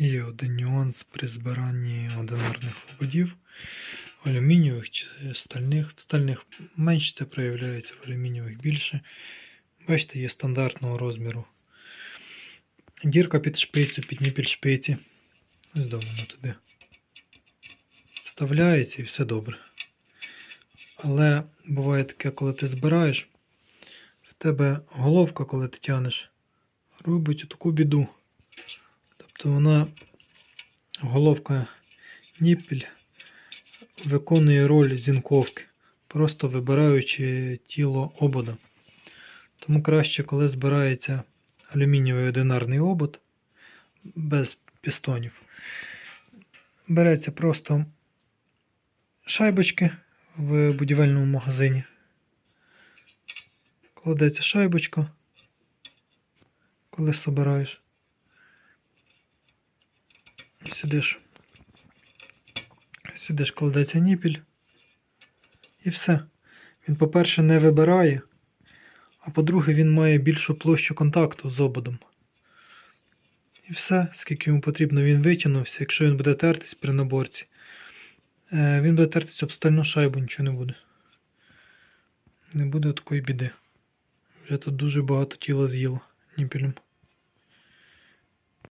Є один нюанс при збиранні одинарних ободів, алюмінієвих чи стальних. В стальних менше це проявляється, в алюмінієвих більше. Бачите, є стандартного розміру. Дірка під шпицю, під ніпіль шпиці. Ось воно туди. Вставляється і все добре. Але буває таке, коли ти збираєш, в тебе головка, коли ти тянеш, робить таку біду. Тобто вона, головка ніпіль, виконує роль зінковки, просто вибираючи тіло обода. Тому краще, коли збирається алюмінієвий одинарний обод без пістонів, береться просто шайбочки в будівельному магазині. Кладеться шайбочка, коли собираєш. Сюди ж, кладеться ніпіль. І все. Він, по-перше, не вибирає, а по-друге, він має більшу площу контакту з ободом. І все, скільки йому потрібно, він витягнувся. Якщо він буде тертись при наборці, е, він буде тертись об стальну шайбу, нічого не буде. Не буде такої біди. Вже тут дуже багато тіла з'їло ніпілем.